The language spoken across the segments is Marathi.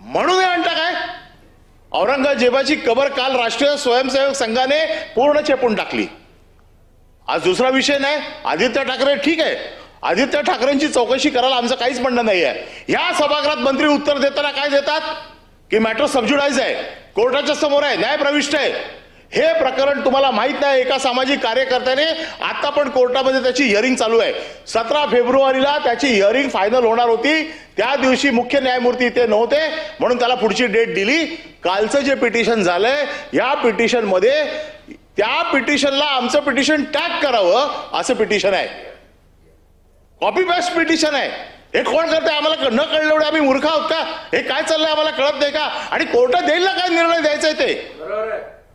म्हणून हे आणता काय? औरंगजेबाची कबर काल राष्ट्रीय स्वयंसेवक संघाने पूर्ण चेपून टाकली. आज दुसरा विषय नाही. आदित्य ठाकरे ठीक आहे. आदित्य ठाकरेंची चौकशी करायला आमचं काहीच म्हणणं नाही आहे. ह्या सभागृहात मंत्री उत्तर देताना काय देतात? की मॅटर सबज्युडाईज आहे. कोर्टाच्या समोर आहे. न्याय प्रविष्ट आहे. हे प्रकरण तुम्हाला माहीत नाही एका सामाजिक कार्यकर्त्याने आता पण कोर्टामध्ये त्याची हिअरिंग चालू आहे. सतरा फेब्रुवारीला त्याची हिअरिंग फायनल होणार होती. त्या दिवशी मुख्य न्यायमूर्ती ते नव्हते म्हणून त्याला पुढची डेट दिली. कालचं जे पिटिशन झालंय या पिटिशनमध्ये त्या पिटिशनला आमचं पिटिशन टॅग करावं असं पिटिशन आहे. कॉपी पेस्ट पिटिशन आहे. हे कोण करते आम्हाला न कळलं एवढे आम्ही मूर्ख आहोत का? हे काय चाललंय आम्हाला कळत नाही का? आणि कोर्टात देईल ना काय निर्णय द्यायचा आहे. ते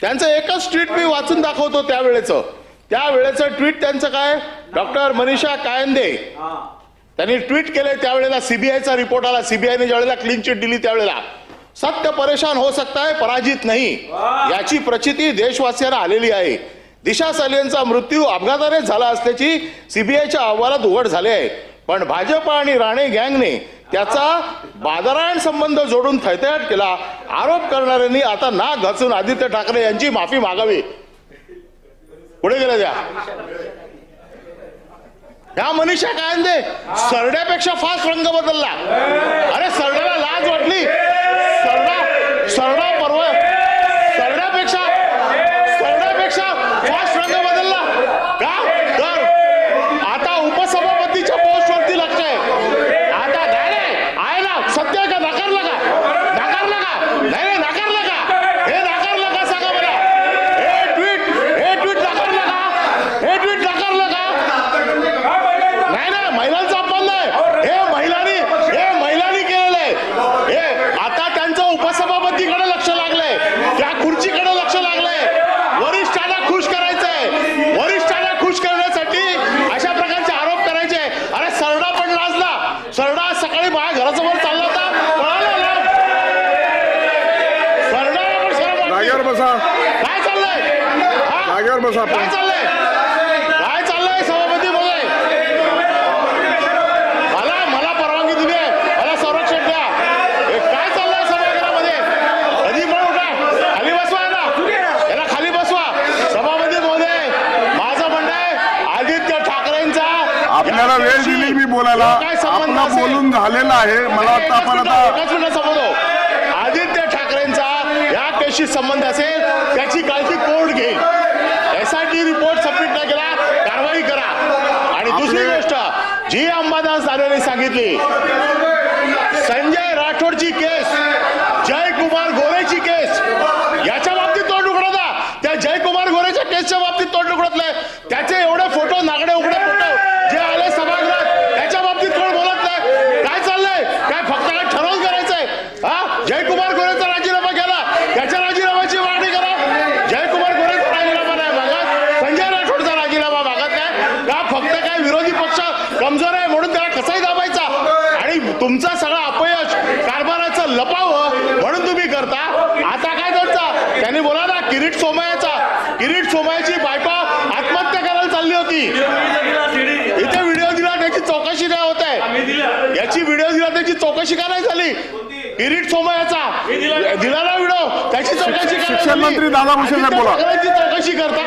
त्यांचं एकच ट्विट मी वाचून दाखवतो त्यावेळेचं. त्यावेळेचं ट्विट त्यांचं काय? डॉक्टर मनीषा कायंदे. त्यांनी ट्विट केले त्यावेळेला सीबीआयचा रिपोर्ट आला. सीबीआयने ज्यावेळेला क्लीन चिट दिली त्यावेळेला. सत्य परेशान हो सकता है पराजित नाही. याची प्रचिती देशवासियांना आलेली आहे. दिशा सालियनचा मृत्यू अपघाताने झाला असल्याची सीबीआयच्या अहवालात उघड झाले आहे. पण भाजप आणि राणे गँगने त्याचा बाजारायण संबंध जोडून थैथयाट केला. आरोप करणाऱ्यांनी आता ना घासून आदित्य ठाकरे यांची माफी मागावी. पुढे गेल्या त्या ह्या मनीषा काय सरड्यापेक्षा फास्ट रंग बदलला. अरे सरड्याला लाज वाटली सरडा सरडा परवा सरड्यापेक्षा सरड्यापेक्षा फास्ट रंग बदलला का तर आता उपसभापतीच्या पोस्टवरती लक्ष आहे आता नाही नाही, आहे ना सत्य आहे का नाकारलं का नाकारलं का नाही नाही नाकारलं का हे नाकारलं का सांगा मला हे ट्विट हे ट्विट नाकारलं का हे ट्विट नाकारलं का नाही नाही महिलांचा अपमान नाही हे महिलांनी हे महिलांनी केलेलं आहे हे आता त्यांचं उपसभापतीकडे लक्ष लागलंय त्या खुर्चीकडे लक्ष लागलंय वरिष्ठांना खुश करायचंय वरिष्ठांना खुश करण्यासाठी अशा प्रकारचे आरोप करायचे अरे सरडा पण लाजला सरडा सकाळी माझ्या घरासमोर चालला होता पळाला लांब. सरडाला पण शरम वाटली. जागेवर बसा काय चाललंय हा? जागेवर बसा काय आपण चाललंय? काय चाललंय? सभापती महोदय मला मला परवानगी दिली आहे. मला संरक्षण द्या. हे काय चाललंय सभागृहामध्ये? कधी पण उठा. खाली बसवा याला. याला खाली बसवा. सभापती महोदय माझं म्हणणं आहे आदित्य ठाकरेंचा आपल्याला वेळ दिली मी बोलायला. काय संबंध आपला असेल? बोलून झालेला आहे. मला आता एकाच आपण मिनिटं, आता एकाच मिनिटं संबंध आदित्य ठाकरेंचा या केसशी संबंध असेल त्याची काळजी कोर्ट घेईल? एसआयटी रिपोर्ट सबमिट नाही केला कारवाई करा. आणि दुसरी गोष्ट जी अंबादास दानवेने सांगितली संजय राठोडची केस जयकुमार गोरेची केस याच्या बाबतीत तोंड उघडता त्या जयकुमार गोरेच्या केसच्या बाबतीत तोंड उघडतलंय त्याचे एवढे फोटो नागडे उघडे फोटो जे आले सभागृहात त्याच्या बाबतीत कोण बोलत नाही काय चाललंय काय फक्त काय ठरवून करायचंय हा जयकुमार गोरेचा राजीनामा केला त्याच्या राजीनाम्याची मागणी करा जयकुमार गोरेचा राजीनामा नाही मागत संजय राठोडचा राजीनामा मागत नाही का फक्त काय विरोधी पक्ष कमजोर आहे म्हणून त्याला कसाही दाबायचा आणि तुमचा सगळा अपयश कारभाराचं लपावं म्हणून तुम्ही करता. आता काय करता त्यांनी बोला ना किरीट सोमयाचा किरीट सोमयाची बायको आत्महत्या करायला चालली होती. इथे व्हिडिओ दिला त्याची चौकशी नाही होत आहे? याची व्हिडिओ दिला त्याची चौकशी का नाही झाली? किरीट सोमयाचा दिला ना व्हिडिओ त्याची चौकशी शिक्षण? मंत्री दादा आदित्य बोला. चौकशी करता?